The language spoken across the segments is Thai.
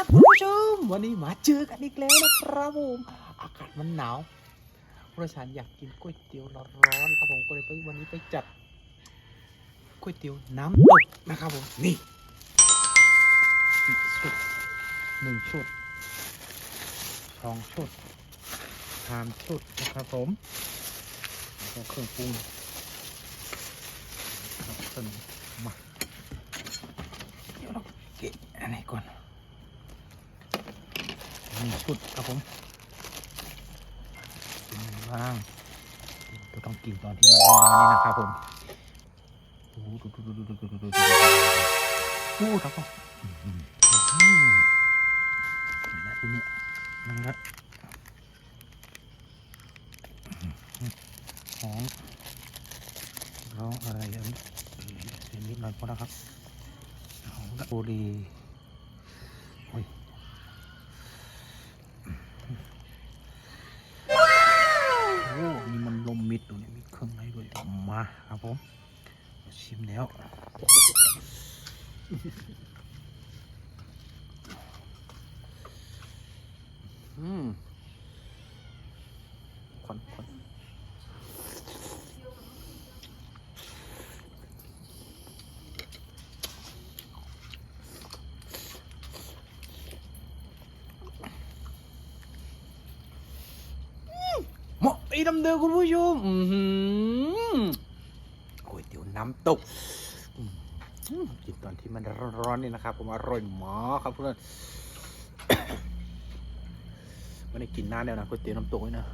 ครับคุณผู้ชม วันนี้มาเจอกันอีกแล้วนะครับผมอากาศมันหนาวประชานอยากกินก๋วยเตี๋ยวร้อนๆครับผมก็เลยไปวันนี้ไปจัดก๋วยเตี๋ยวน้ำตกนะครับผมนี่ชุดหนึ่งชุดสองชุดสามชุดนะครับผมแล้วก็เครื่องปรุงครับขนมาเดี๋ยวเราเกะอันไหนก่อน หนึ่งชุดครับผมกินบ้างก็ต้องกินตอนที่มันร้อนนี่นะครับผมโอ้โหดูดูดูดูดูดูดูดูดูโอ้ครับผมอื้อหืออื้อหือไหนะทีนี้นั่งครับของราอะไรอันนี้เส้นนิดหน่อยพอแล้วครับของโอรี มาครับผมชิมแล้วอืมควันควันหมาะไอ้ดำเดินคุณผู้ชมอือหือก๋วยเตี๋ยว น้ำตกกินตอนที่มันร้อนๆนี่นะครับ ผมอร่อยหมากครับเพื่อนไม่ได้กินนานแล้วนะก๋วยเตี๋ยวน้ำตกนี่นะ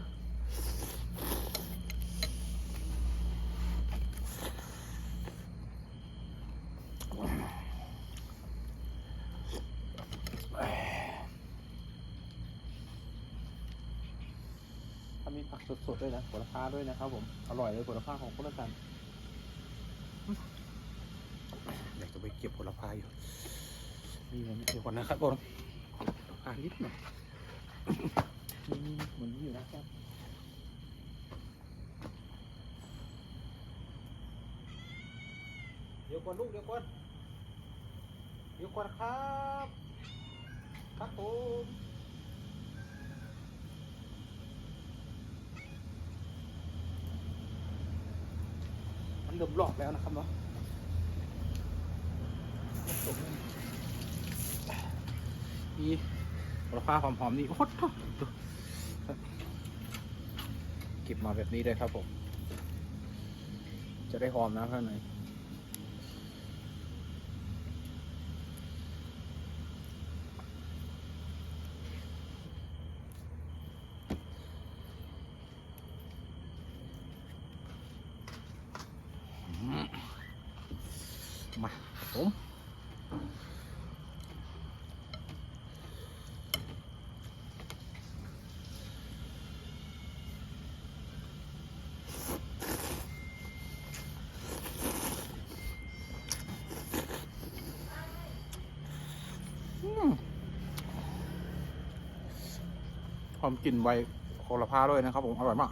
ถ้ามีผักสดๆด้วยนะผลพาด้วยนะครับผม อร่อยเลยผลพาของคนละกันอยากจะไปเก็บผลพาอยู่ มีเงินเดี๋ยวก่อนนะครับผมผลพานิดหน่อยมีเหมือนอยู่นะครับเดี๋ยวก่อนลูกเดี๋ยวก่อนเดี๋ยวก่อนครับ ครับผมมันเริ่มหลอกแล้วนะครับเนาะ มีผลฟ้าหอมๆนี่โอ้โหเก็บมาแบบนี้เลยครับผม จะได้หอมนะข้างในมาผม หอมกลิ่นใบโหระพาด้วยนะครับผมอร่อยมาก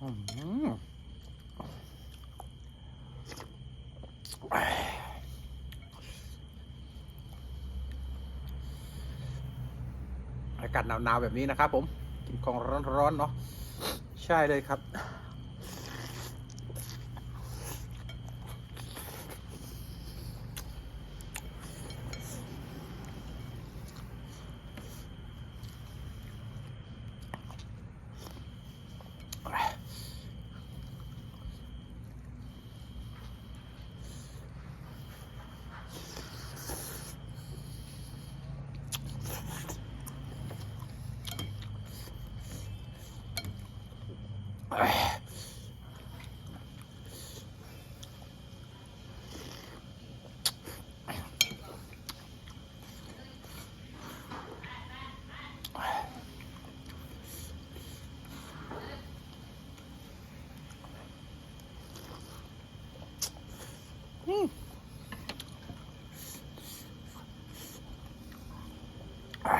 อากาศหนาวๆแบบนี้นะครับผม กินของร้อนๆเนาะใช่เลยครับ อ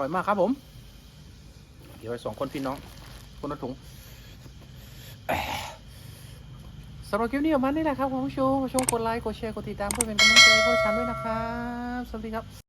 ร่อยมากครับผม เดี๋ยวไปสองคนพี่น้อง คนละถุงสำหรับคลิปนี้ประมาณนี้แหละครับคุณผู้ชมชมกดไลค์ กดแชร์ กดติดตามเพื่อเป็นกำลังใจให้พวกฉันด้วยนะครับ สวัสดีครับ